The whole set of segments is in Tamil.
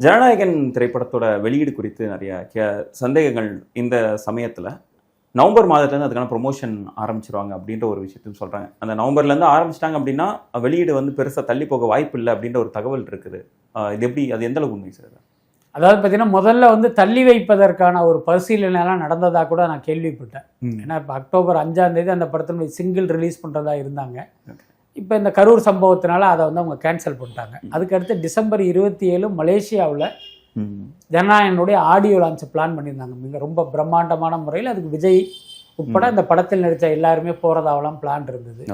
ஜனநாயகன் திரைப்படத்தோட வெளியீடு குறித்து நிறைய கே- சந்தேகங்கள் இந்த சமயத்துல. நவம்பர் மாதத்துலேருந்து அதுக்கான ப்ரொமோஷன் ஆரம்பிச்சிருவாங்க அப்படின்ற ஒரு விஷயத்தையும் சொல்றாங்க. அந்த நவம்பர்லேருந்து ஆரம்பிச்சிட்டாங்க அப்படின்னா வெளியீடு வந்து பெருசா தள்ளி போக வாய்ப்பு இல்லை அப்படின்ற ஒரு தகவல் இருக்குது. இது எப்படி அது எந்த அளவுக்கு உண்மை சார்? அதாவது பார்த்தீங்கன்னா முதல்ல வந்து தள்ளி வைப்பதற்கான ஒரு பரிசீலனைலாம் நடந்ததா கூட நான் கேள்விப்பட்டேன். ஏன்னா இப்போ அக்டோபர் அஞ்சாம் தேதி அந்த படத்தினுடைய சிங்கிள் ரிலீஸ் பண்ணுறதா இருந்தாங்க. இப்போ இந்த கரூர் சம்பவத்தினால அதை வந்து அவங்க கேன்சல் பண்ணிட்டாங்க. அதுக்கடுத்து டிசம்பர் இருபத்தி ஏழு மலேசியாவில் ஜனநாயகனுடைய ஆடியோ லான்ச் பிளான் பண்ணியிருந்தாங்க. மிக ரொம்ப பிரம்மாண்டமான முறையில் அதுக்கு விஜய் உட்பட இந்த படத்தில் நடித்த எல்லாருமே போகிறதாவெல்லாம் பிளான் இருந்தது.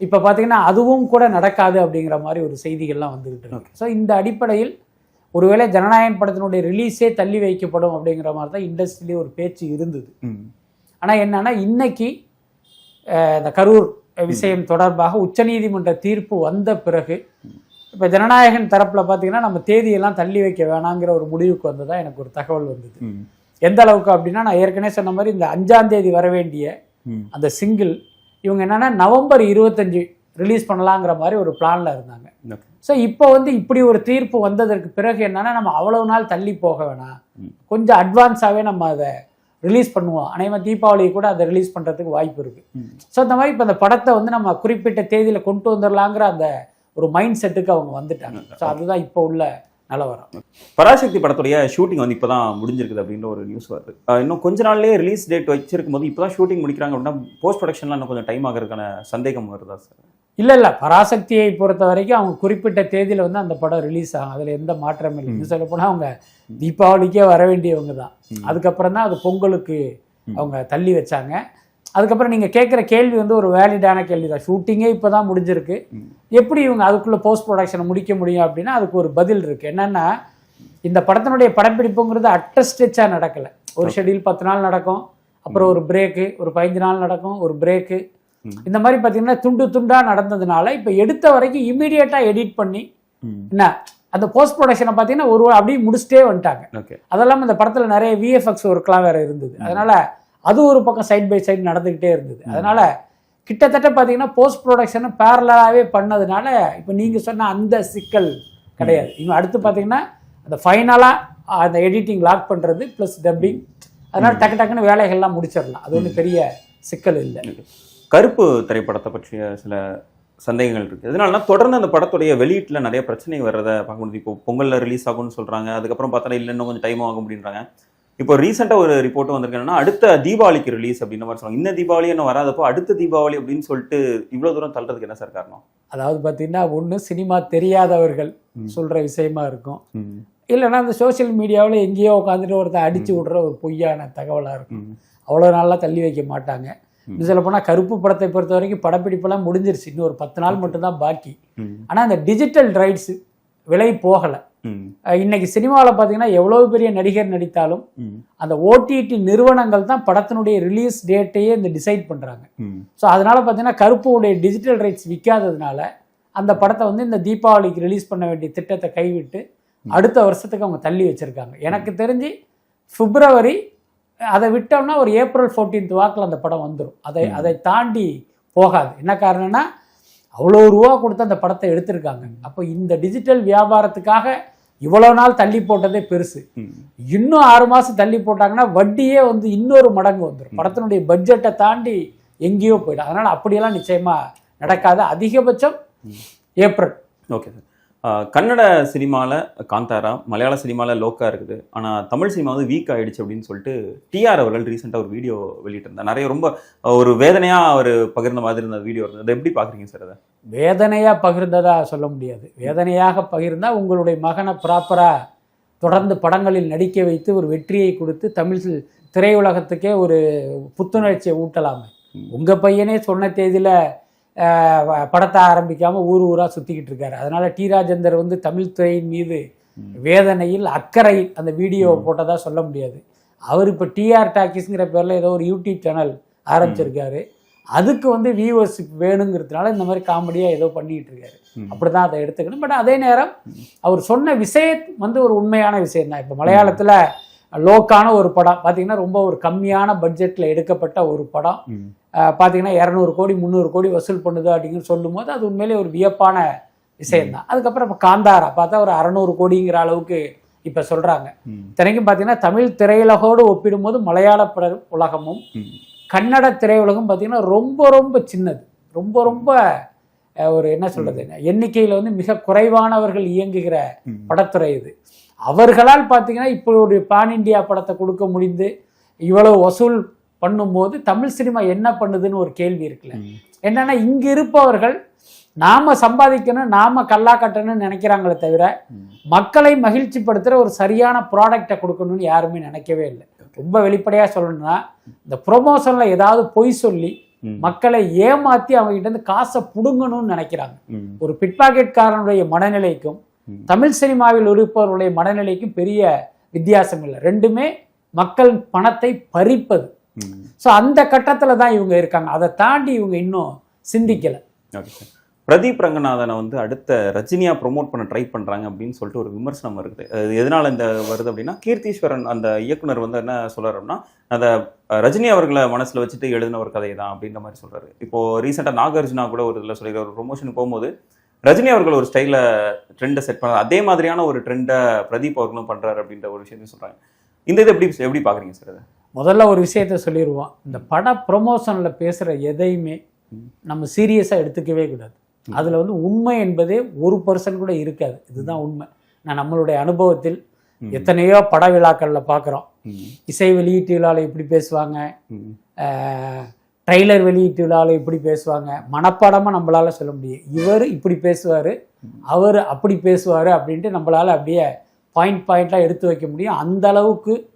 இப்போ பார்த்தீங்கன்னா அதுவும் கூட நடக்காது அப்படிங்கிற மாதிரி ஒரு செய்திகள்லாம் வந்துகிட்டு இருக்கு. ஸோ இந்த அடிப்படையில் ஒருவேளை ஜனநாயகன் படத்தினுடைய ரிலீஸே தள்ளி வைக்கப்படும் அப்படிங்கிற மாதிரி தான் இண்டஸ்ட்ரியிலே ஒரு பேச்சு இருந்தது. ஆனால் என்னன்னா இன்னைக்கு இந்த கரூர் விஷயம் தொடர்பாக உச்சநீதிமன்ற தீர்ப்பு வந்த பிறகு இப்போ ஜனநாயகன் தரப்பில் பார்த்தீங்கன்னா நம்ம தேதியெல்லாம் தள்ளி வைக்க வேணாங்கிற ஒரு முடிவுக்கு வந்ததா எனக்கு ஒரு தகவல் வந்தது. எந்த அளவுக்கு அப்படின்னா நான் ஏற்கனவே சொன்ன மாதிரி இந்த அஞ்சாம் தேதி வர வேண்டிய அந்த சிங்கிள் இவங்க என்னன்னா நவம்பர் இருபத்தஞ்சு ரிலீஸ் பண்ணலாங்கிற மாதிரி ஒரு பிளான்ல இருந்தாங்க. ஸோ இப்போ வந்து இப்படி ஒரு தீர்ப்பு வந்ததற்கு பிறகு என்னன்னா நம்ம அவ்வளவு நாள் தள்ளி போக வேணாம். கொஞ்சம் அட்வான்ஸாகவே நம்ம அதை ரிலீஸ் பண்ணுவோம். அனைவரும் தீபாவளி கூட அதை ரிலீஸ் பண்ணுறதுக்கு வாய்ப்பு இருக்கு. ஸோ அந்த மாதிரி இப்போ அந்த படத்தை வந்து நம்ம குறிப்பிட்ட தேதியில் கொண்டு வந்துடலாங்கிற அந்த ஒரு மைண்ட் செட்டுக்கு அவங்க வந்துட்டாங்க. ஸோ அதுதான் இப்போ உள்ள நிலவரம். பராசக்தி படத்துடைய ஷூட்டிங் வந்து இப்பதான் முடிஞ்சிருக்குது அப்படின்ற ஒரு நியூஸ் வருது. இன்னும் கொஞ்ச நாள்லயே ரிலீஸ் டேட் வச்சிருக்கும் போது இப்பதான் ஷூட்டிங் முடிக்கிறாங்க அப்படின்னா போஸ்ட் ப்ரொடக்ஷன்லாம் இன்னும் கொஞ்சம் டைம் ஆகிறதுக்கான சந்தேகம் வருதா சார் இல்லை இல்லை. பராசக்தியை பொறுத்த வரைக்கும் அவங்க குறிப்பிட்ட தேதியில் வந்து அந்த படம் ரிலீஸ் ஆகும். அதில் எந்த மாற்றமும் இல்லை. இன்னும் சொல்லப்போனால் அவங்க தீபாவளிக்கே வர வேண்டியவங்க தான். அதுக்கப்புறம் தான் அது பொங்கலுக்கு அவங்க தள்ளி வச்சாங்க. அதுக்கப்புறம் நீங்கள் கேட்குற கேள்வி வந்து ஒரு வேலிடான கேள்வி தான். ஷூட்டிங்கே இப்போ தான் முடிஞ்சிருக்கு. எப்படி இவங்க அதுக்குள்ளே போஸ்ட் ப்ரொடக்ஷனை முடிக்க முடியும் அப்படின்னா அதுக்கு ஒரு பதில் இருக்குது என்னென்னா இந்த படத்தினுடைய படப்பிடிப்புங்கிறது அட்ட ஸ்டெச்சாக நடக்கலை. ஒரு ஷெட்யூல் பத்து நாள் நடக்கும். அப்புறம் ஒரு பிரேக்கு ஒரு பதினஞ்சு நாள் நடக்கும். ஒரு பிரேக்கு இந்த மாதிரி பார்த்தீங்கன்னா துண்டு துண்டாக நடந்ததுனால இப்போ எடுத்த வரைக்கும் இமீடியட்டாக எடிட் பண்ணி என்ன? அந்த போஸ்ட் ப்ரொடக்ஷனை பார்த்தீங்கன்னா ஒரு அப்படியே முடிச்சுட்டே வந்துட்டாங்க. அதெல்லாம் இந்த படத்தில் நிறைய விஎஃப்எக்ஸ் ஒர்க்லாம் வேற இருந்தது. அதனால அது ஒரு பக்கம் சைட் பை சைடு நடந்துக்கிட்டே இருந்தது. அதனால கிட்டத்தட்ட பார்த்தீங்கன்னா போஸ்ட் ப்ரொடக்ஷன் பேரலாகவே பண்ணதுனால இப்போ நீங்கள் சொன்ன அந்த சிக்கல் கிடையாது. இவங்க அடுத்து பார்த்தீங்கன்னா அந்த ஃபைனலாக அந்த எடிட்டிங் லாக் பண்ணுறது ப்ளஸ் டப்பிங் அதனால டக்கு டக்குன்னு வேலைகள்லாம் முடிச்சிடலாம். அது ஒன்றும் பெரிய சிக்கல் இல்லை. கருப்பு திரைப்படத்தை பற்றிய சில சந்தேகங்கள் இருக்கு. இதனால தொடர்ந்து அந்த படத்துடைய வெளியீட்டுல நிறைய பிரச்சனை வர்றதை பார்க்க முடியுது இப்போ பொங்கல்ல ரிலீஸ் ஆகும்னு சொல்றாங்க. அதுக்கப்புறம் பார்த்தா இல்லை இன்னும் கொஞ்சம் டைம் ஆகும் அப்படின்றாங்க. இப்போ ரீசெண்டாக ஒரு ரிப்போர்ட் வந்திருக்கு என்னன்னா அடுத்த தீபாவளிக்கு ரிலீஸ் அப்படின்ற மாதிரி சொல்றாங்க. இந்த தீபாவளி இன்னும் வராதப்போ அடுத்த தீபாவளி அப்படின்னு சொல்லிட்டு இவ்வளவு தூரம் தள்ளுறதுக்கு என்ன சார் காரணம்? அதாவது பார்த்தீங்கன்னா ஒன்று சினிமா தெரியாதவர்கள். சொல்கிற விஷயமா இருக்கும். இல்லைன்னா அந்த சோஷியல் மீடியாவில் எங்கேயோ உட்காந்துட்டு ஒருத்தன் அடிச்சு விடுற ஒரு பொய்யான தகவலாக இருக்கும். அவ்வளோ நாளாக தள்ளி வைக்க மாட்டாங்க. இன்னும் சொல்ல போனால் கருப்பு படத்தை பொறுத்த வரைக்கும் படப்பிடிப்பெல்லாம் முடிஞ்சிருச்சு. இன்னும் ஒரு பத்து நாள் மட்டும்தான் பாக்கி. ஆனால் அந்த டிஜிட்டல் ரைட்ஸ் விலை போகலை. இன்னைக்கு சினிமாவில் பார்த்தீங்கன்னா எவ்வளோ பெரிய நடிகர் நடித்தாலும் அந்த ஓடிடி நிறுவனங்கள் தான் படத்தினுடைய ரிலீஸ் டேட்டையே இந்த டிசைட் பண்ணுறாங்க ஸோ அதனால பார்த்தீங்கன்னா கருப்புடைய டிஜிட்டல் ரைட்ஸ் விற்காததுனால அந்த படத்தை வந்து இந்த தீபாவளிக்கு ரிலீஸ் பண்ண வேண்டிய திட்டத்தை கைவிட்டு அடுத்த வருஷத்துக்கு அவங்க தள்ளி வச்சிருக்காங்க. எனக்கு தெரிஞ்சு பிப்ரவரி அதை விட்டோம்னா ஒரு ஏப்ரல் 14th வாக்கில் அந்த படம் வந்துடும் அதை அதை தாண்டி போகாது. என்ன காரணம்னா அவ்வளோ ரூபா கொடுத்து அந்த படத்தை எடுத்திருக்காங்க. அப்போ இந்த டிஜிட்டல் வியாபாரத்துக்காக இவ்வளோ நாள் தள்ளி போட்டதே பெருசு. இன்னும் ஆறு மாதம் தள்ளி போட்டாங்கன்னா வட்டியே வந்து இன்னொரு மடங்கு வந்துடும் படத்தினுடைய பட்ஜெட்டை தாண்டி எங்கேயோ போயிடும். அதனால் அப்படியெல்லாம் நிச்சயமாக நடக்காது. அதிகபட்சம் ஏப்ரல். Okay sir. கன்னட சினிமாவில் காந்தாரா மலையாள சினிமாவில் லோக்கா இருக்குது. ஆனால் தமிழ் சினிமா வந்து வீக் ஆயிடுச்சு அப்படின்னு சொல்லிட்டு டிஆர் அவர்கள் ரீசெண்டாக ஒரு வீடியோ வெளியிட்டிருந்தார். நிறைய ரொம்ப ஒரு வேதனையாக அவர் பகிர்ந்த மாதிரி இருந்த வீடியோ இருந்தது. அதை எப்படி பார்க்குறீங்க சார் அதை? வேதனையாக பகிர்ந்ததா சொல்ல முடியாது. வேதனையாக பகிர்ந்தா உங்களுடைய மகனை ப்ராப்பராக தொடர்ந்து படங்களில் நடிக்க வைத்து ஒரு வெற்றியை கொடுத்து தமிழ் திரையுலகத்துக்கே ஒரு புத்துணர்ச்சியை ஊட்டலாமே. உங்கள் பையனே சொன்ன தேதியில் படத்தை ஆரம்பிக்காமல் ஊர் ஊராக சுற்றிக்கிட்டு இருக்காரு. அதனால டி ராஜேந்தர் வந்து தமிழ் துறையின் மீது வேதனையில் அக்கறை அந்த வீடியோ போட்டதா சொல்ல முடியாது. அவர் இப்போ டிஆர் டாக்கிஸ்ங்கிற பேரில் ஏதோ ஒரு யூடியூப் சேனல் ஆரம்பிச்சிருக்காரு. அதுக்கு வந்து வியூவர்ஷிப் வேணுங்கிறதுனால இந்த மாதிரி காமெடியாக ஏதோ பண்ணிட்டு இருக்காரு. அப்படிதான் அதை எடுத்துக்கணும். பட் அதே நேரம் அவர் சொன்ன விஷயம் வந்து ஒரு உண்மையான விஷயம் தான். இப்போ மலையாளத்தில் லோக்கான ஒரு படம். பார்த்தீங்கன்னா ரொம்ப ஒரு கம்மியான பட்ஜெட்டில் எடுக்கப்பட்ட ஒரு படம். பார்த்தீங்கன்னா இரநூறு கோடி முந்நூறு கோடி வசூல் பண்ணுது அப்படின்னு சொல்லும்போது அது உண்மையிலே ஒரு வியப்பான விஷயம்தான் அதுக்கப்புறம் இப்போ காந்தாரா பார்த்தா ஒரு அறநூறு கோடிங்கிற அளவுக்கு இப்போ சொல்கிறாங்க ம். இத்தனைக்கும் பார்த்தீங்கன்னா தமிழ் திரையுலகோடு ஒப்பிடும்போது மலையாள உலகமும். கன்னட திரையுலகம் பார்த்தீங்கன்னா ரொம்ப ரொம்ப சின்னது ரொம்ப ரொம்ப ஒரு என்ன சொல்றது எண்ணிக்கையில் வந்து மிக குறைவானவர்கள் இயங்குகிற. படத்துறை இது அவர்களால் பார்த்தீங்கன்னா இப்போ ஒரு பான் இந்தியா படத்தை கொடுக்க முடிந்து இவ்வளவு வசூல் பண்ணும்போது தமிழ் சினிமா என்ன பண்ணுதுன்னு ஒரு கேள்வி இருக்குல்ல. என்னன்னா இங்க இருப்பவர்கள் நாம சம்பாதிக்கணும் நாம கல்லா கட்டணும்னு நினைக்கிறாங்களே தவிர. மக்களை மகிழ்ச்சிப்படுத்துற ஒரு சரியான ப்ராடக்டை கொடுக்கணும்னு யாருமே நினைக்கவே இல்லை ரொம்ப வெளிப்படையா சொல்லணும்னா இந்த ப்ரொமோஷன்ல ஏதாவது பொய் சொல்லி. மக்களை ஏமாத்தி அவங்க கிட்ட இருந்து காசை புடுங்கணும்னு நினைக்கிறாங்க. ஒரு பிட்பாக்கெட்காரனுடைய மனநிலைக்கும். தமிழ் சினிமாவில் இருப்பவருடைய மனநிலைக்கும் பெரிய வித்தியாசம் இல்லை ரெண்டுமே மக்கள் பணத்தை பறிப்பது. ஸோ அந்த கட்டத்தில் தான் இவங்க இருக்காங்க. அதை தாண்டி இவங்க இன்னும் சிந்திக்கலை. ஓகே சார் பிரதீப் ரங்கநாதனை வந்து அடுத்த ரஜினியா ப்ரொமோட் பண்ண ட்ரை பண்றாங்க அப்படின்னு சொல்லிட்டு ஒரு விமர்சனம் இருக்குது. அது எதனால இந்த வருது அப்படின்னா கீர்த்தீஸ்வரன் அந்த இயக்குனர் வந்து என்ன சொல்றாருன்னா அந்த ரஜினி அவர்களை மனசில் வச்சுட்டு எழுதின ஒரு கதை தான் அப்படின்ற மாதிரி சொல்றாரு. இப்போ ரீசெண்டாக நாகார்ஜுனா கூட ஒரு இதில் சொல்லிக்கிற ஒரு ப்ரொமோஷன் போகும்போது ரஜினி அவர்கள் ஒரு ஸ்டைலில் ட்ரெண்டை செட் பண்ணாரு அதே மாதிரியான ஒரு ட்ரெண்டை பிரதீப் அவர்களும் பண்ணுறாரு அப்படின்ற ஒரு விஷயத்தையும் சொல்கிறாங்க இந்த இதை எப்படி எப்படி பார்க்குறீங்க சார் அதை முதல்ல ஒரு விஷயத்த சொல்லிடுவோம் இந்த பட ப்ரொமோஷனில் பேசுகிற எதையுமே நம்ம சீரியஸாக எடுத்துக்கவே கூடாது. அதில் வந்து உண்மை என்பதே ஒரு பர்சன்ட் கூட இருக்காது. இதுதான் உண்மை. நான் நம்மளுடைய அனுபவத்தில். எத்தனையோ பட விழாக்களில் பார்க்குறோம். இசை வெளியீட்டு விழாவில் இப்படி பேசுவாங்க. ம். ட்ரைலர் வெளியீட்டு விழாவில் இப்படி பேசுவாங்க. மனப்பாடமாக நம்மளால சொல்ல முடியும். இவர் இப்படி பேசுவார் அவர் அப்படி பேசுவார் அப்படின்ட்டு நம்மளால அப்படியே பாயிண்ட் பாயிண்டாக எடுத்து வைக்க முடியும். அந்த அளவுக்கு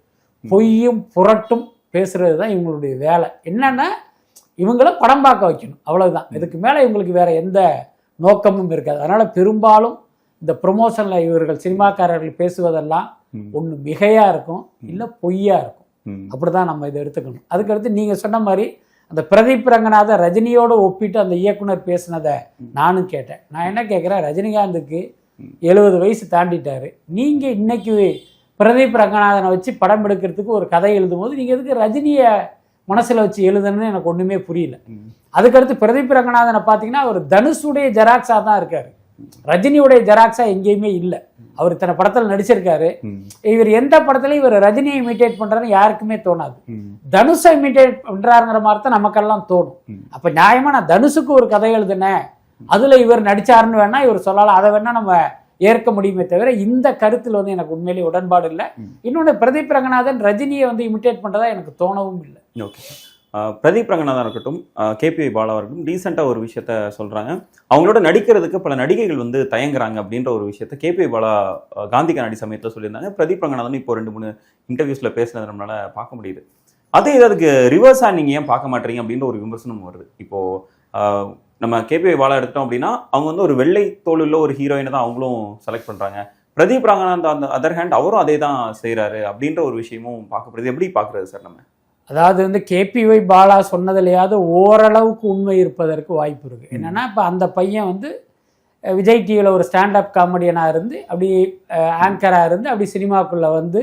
பொய்யும் புரட்டும் பேசுறது தான் இவங்களுடைய வேலை. என்னன்னா இவங்கள படம் பார்க்க வைக்கணும். அவ்வளவுதான். இதுக்கு மேலே இவங்களுக்கு வேற எந்த நோக்கமும் இருக்காது. அதனால பெரும்பாலும் இந்த ப்ரொமோஷனில் இவர்கள் சினிமாக்காரர்கள் பேசுவதெல்லாம். ஒன்று மிகையாக இருக்கும் இல்லை பொய்யா இருக்கும். அப்படிதான் நம்ம இதை எடுத்துக்கணும். அதுக்கடுத்து நீங்கள் சொன்ன மாதிரி அந்த பிரதீப் ரங்கநாத ரஜினியோட ஒப்பிட்டு அந்த இயக்குனர் பேசினதை நானும் கேட்டேன். நான் என்ன கேட்குறேன் ரஜினிகாந்துக்கு எழுபது வயசு தாண்டிட்டாரு. நீங்கள் இன்னைக்கு பிரதீப் ரங்கநாதனை வச்சு படம் எடுக்கிறதுக்கு ஒரு கதை எழுதும்போது நீங்கள் எதுக்கு ரஜினியை மனசில் வச்சு எழுதணும்னு எனக்கு ஒன்றுமே புரியல. அதுக்கடுத்து பிரதீப் ரங்கநாதனை பார்த்தீங்கன்னா அவர் தனுஷுடைய ஜெராக்ஸாக தான் இருக்காரு. ரஜினியுடைய ஜெராக்ஸா எங்கேயுமே இல்லை. அவர் இத்தனை படத்தில் நடிச்சிருக்காரு. இவர் எந்த படத்துலையும் இவர் ரஜினியை இமிட்டேட் பண்றாருன்னு யாருக்குமே தோணாது. தனுஷை இமிட்டேட் பண்றாருங்கிற மாதிரி தான் நமக்கெல்லாம் தோணும். அப்ப நியாயமா நான் தனுஷுக்கு ஒரு கதை எழுதுனேன். அதுல இவர் நடிச்சாருன்னு வேணா இவர் சொல்லலாம் அதை வேணா நம்ம ஏற்க முடியுமே தவிர இந்த கருத்தில் வந்து எனக்கு உண்மையிலேயே உடன்பாடு இல்லை. இன்னொன்று பிரதீப் ரங்கநாதன் ரஜினியை வந்து இமிட்டேட் பண்றதா எனக்கு தோணவும் இல்லை. ஓகே. பிரதீப் ரங்கநாதன் இருக்கட்டும் கேபிஐ பாலா இருக்கட்டும் ரீசெண்டாக ஒரு விஷயத்த சொல்றாங்க. அவங்களோட நடிக்கிறதுக்கு பல நடிகைகள் வந்து தயங்குறாங்க அப்படின்ற ஒரு விஷயத்த கேபிஐ பாலா காந்தி கண்ணாடி சமயத்தில் சொல்லியிருந்தாங்க. பிரதீப் ரங்கநாதன் இப்போ ரெண்டு மூணு இன்டர்வியூஸ்ல பேசினது நம்மளால பார்க்க முடியுது. அதே இது அதுக்கு ரிவர்ஸா நீங்க ஏன் பார்க்க மாட்டீங்க அப்படின்ற ஒரு விமர்சனம் வருது. இப்போ ஆஹ் நம்ம கேபிஐ பாலா எடுத்துட்டோம் அப்படின்னா அவங்க வந்து ஒரு வெள்ளை தோலுள்ள ஒரு ஹீரோயினை தான் அவங்களும் செலக்ட் பண்றாங்க. பிரதீப் ரங்கநாத் அந்த அதர் ஹேண்ட் அவரும் அதே தான் செய்றாரு அப்படின்ற ஒரு விஷயமும் பார்க்கப்படுது. எப்படி பார்க்கறது சார் நம்ம? அதாவது வந்து கேபிஒய் பாலா சொன்னதுலையாவது ஓரளவுக்கு உண்மை இருப்பதற்கு வாய்ப்பு இருக்கு. என்னன்னா இப்போ அந்த பையன் வந்து விஜய் டிவியில் ஒரு ஸ்டாண்டப் காமெடியனாக இருந்து அப்படி ஆங்கராக இருந்து அப்படி சினிமாக்குள்ளே வந்து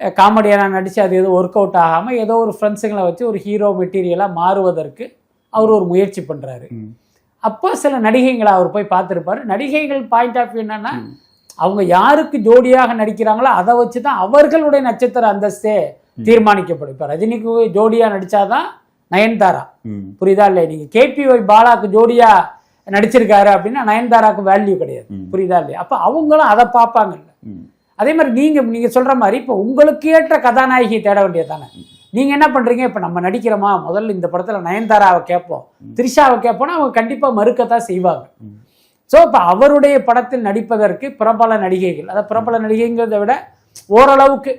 காமெடியனாக நடித்து அது எதுவும் ஒர்க் அவுட் ஆகாமல் ஏதோ ஒரு ஃப்ரெண்ட்ஸுங்களை வச்சு ஒரு ஹீரோ மெட்டீரியலாக மாறுவதற்கு அவர் ஒரு முயற்சி பண்ணுறாரு. அப்போ சில நடிகைகளை அவர் போய் பார்த்துருப்பாரு. நடிகைகள் பாயிண்ட் ஆஃப் வியூ என்னன்னா. அவங்க யாருக்கு ஜோடியாக நடிக்கிறாங்களோ அதை வச்சு தான் அவர்களுடைய நட்சத்திர அந்தஸ்தே தீர்மானிக்கப்படும். இப்போ ரஜினிக்கு ஜோடியாக நடிச்சாதான் நயன்தாரா. புரியுதா இல்லை நீங்கள் கேபிஒய் பாலாக்கு ஜோடியா நடிச்சிருக்காரு அப்படின்னா நயன்தாராக்கு வேல்யூ கிடையாது. புரியுதா இல்லையா? அப்போ அவங்களும் அதை பார்ப்பாங்கல்ல. அதே மாதிரி நீங்க நீங்க சொல்ற மாதிரி இப்போ உங்களுக்கு ஏற்ற கதாநாயகியை தேட வேண்டியது தானே நீங்க என்ன பண்றீங்க? இப்போ நம்ம நடிக்கிறோமா? முதல்ல இந்த படத்துல நயன்தாராவை கேட்போம். த்ரிஷாவை கேட்போம்னா அவங்க கண்டிப்பா மறுக்கத்தான் செய்வாங்க. ஸோ இப்போ அவருடைய படத்தில் நடிப்பதற்கு பிரபல நடிகைகள் அதாவது பிரபல நடிகைங்கிறத விட ஓரளவுக்கு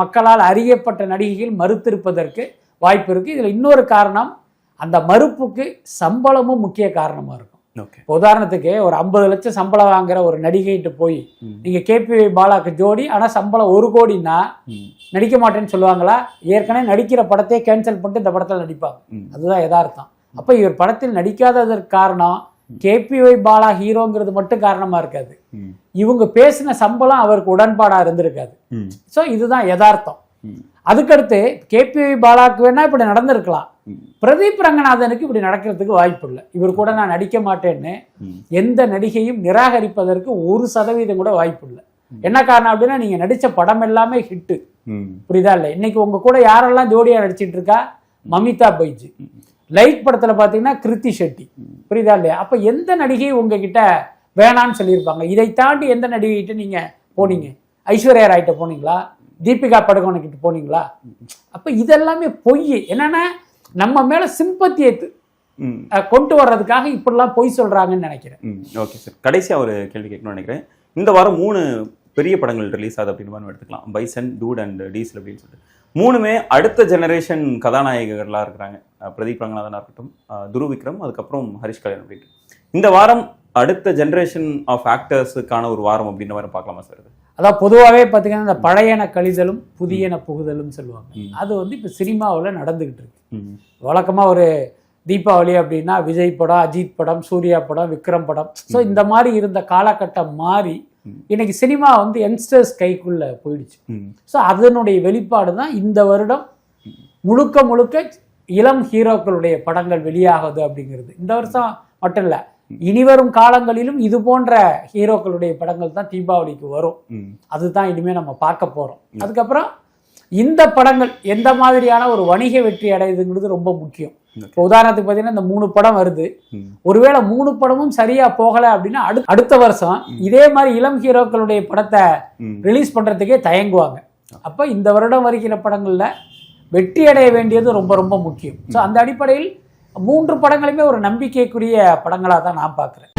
மக்களால் அறியப்பட்ட நடிகைகள் மறுத்திருப்பதற்கு வாய்ப்பு இருக்கு. இதுல இன்னொரு காரணம் அந்த மறுப்புக்கு சம்பளமும் முக்கிய காரணமா இருக்கும். இப்போ உதாரணத்துக்கு ஒரு ஐம்பது லட்சம் சம்பளம் வாங்குற ஒரு நடிகைகிட்ட போய். நீங்க கேபி பாலாக்கு ஜோடி ஆனா சம்பளம் ஒரு கோடின்னா. நடிக்க மாட்டேன்னு சொல்லுவாங்களா ஏற்கனவே நடிக்கிற படத்தையே கேன்சல் பண்ணிட்டு இந்த படத்தில் நடிப்பாங்க. அதுதான் யதார்த்தம் அப்ப இவர் படத்தில் நடிக்காததற்கு காரணம் கேபிஒய் பாலா ஹீரோங்கிறது மட்டும் காரணமா இருக்காது. இவங்க பேசின சம்பளம் அவருக்கு உடன்பாடா இருந்திருக்காது. ஸோ இதுதான் யதார்த்தம். அதுக்கடுத்து கேபிஒய் பாலாக்கு வேணா இப்படி நடந்திருக்கலாம். பிரதீப் ரங்கநாதனுக்கு இப்படி நடக்கிறதுக்கு வாய்ப்பு இல்லை. இவர் கூட நான் நடிக்க மாட்டேன்னு. எந்த நடிகையும் நிராகரிப்பதற்கு ஒரு சதவீதம் கூட வாய்ப்பு இல்லை. என்ன காரணம் அப்படின்னா நீங்க நடிச்ச படம் எல்லாமே ஹிட்டு. புரியுதா இல்லை இன்னைக்கு உங்க கூட யாரெல்லாம் ஜோடியா நடிச்சிட்டு இருக்கா? மமிதா பைஜி. லைட் படத்துல பாத்தீங்கன்னா கிருத்தி ஷெட்டி. புரியுதா இல்லையா? அப்ப எந்த நடிகை உங்ககிட்ட வேணான்னு சொல்லியிருப்பாங்க? இதை தாண்டி எந்த நடிகைகிட்ட நீங்க போனீங்க? ஐஸ்வர்யா ராய்கிட்ட போனீங்களா? தீபிகா படுகோனை கிட்ட போனீங்களா அப்ப இதெல்லாமே பொய் என்னன்னா நம்ம மேல சிம்பத்தியை கொண்டு வர்றதுக்காக இப்படிலாம் பொய் சொல்றாங்கன்னு நினைக்கிறேன். ஓகே சார் கடைசியாக ஒரு கேள்வி கேட்கணும்னு நினைக்கிறேன். இந்த வாரம் மூணு பெரிய படங்கள் ரிலீஸ் ஆகுது அப்படின்னு நம்ம எடுத்துக்கலாம். பைசன் டூட் அண்ட் டீசல் அப்படின்னு சொல்லிட்டு. மூணுமே அடுத்த ஜெனரேஷன் கதாநாயகர்களாக இருக்கிறாங்க. பிரதீப் ரங்கநாதனாக இருக்கட்டும் துருவ் விக்ரம் அதுக்கப்புறம் ஹரிஷ் கல்யாண் அப்படின்ட்டு. இந்த வாரம் அடுத்த ஜெனரேஷன் ஆஃப் ஆக்டர்ஸுக்கான ஒரு வாரம் அப்படின்ற மாதிரி பார்க்கலாமா சார் அதான் பொதுவாகவே பார்த்தீங்கன்னா இந்த பழையன கழிதலும் புதியன புகுதலும் சொல்லுவாங்க. அது வந்து இப்போ சினிமாவில் நடந்துகிட்டு இருக்கு. வழக்கமாக ஒரு தீபாவளி அப்படின்னா விஜய் படம் அஜித் படம் சூர்யா படம் விக்ரம் படம். ஸோ இந்த மாதிரி இருந்த காலகட்டம் மாறி. இன்னைக்கு சினிமா வந்து யங்ஸ்டர்ஸ் கைக்குள்ள போயிடுச்சு. ஸோ அதனுடைய வெளிப்பாடு தான் இந்த வருடம் முழுக்க முழுக்க இளம் ஹீரோக்களுடைய படங்கள் வெளியாகுது அப்படிங்கிறது. இந்த வருஷம் மட்டும் இல்லை இனிவரும் காலங்களிலும் இது போன்ற ஹீரோக்களுடைய படங்கள் தான் தீபாவளிக்கு வரும். அதுதான் இனிமே நம்ம பார்க்க போறோம். அதுக்கப்புறம் இந்த படங்கள் எந்த மாதிரியான ஒரு வணிக வெற்றி அடையுதுங்கிறது ரொம்ப முக்கியம். இப்போ உதாரணத்துக்கு பார்த்தீங்கன்னா இந்த மூணு படம் வருது. ஒருவேளை மூணு படமும் சரியா போகல அப்படின்னா அடுத்த அடுத்த வருஷம் இதே மாதிரி இளம் ஹீரோக்களுடைய படத்தை ரிலீஸ் பண்றதுக்கே தயங்குவாங்க. அப்ப இந்த வருடம் வருகிற படங்கள்ல வெற்றி அடைய வேண்டியது ரொம்ப ரொம்ப முக்கியம். ஸோ அந்த அடிப்படையில் மூன்று படங்களுமே ஒரு நம்பிக்கைக்குரிய படங்களாக தான் நான் பார்க்குறேன்.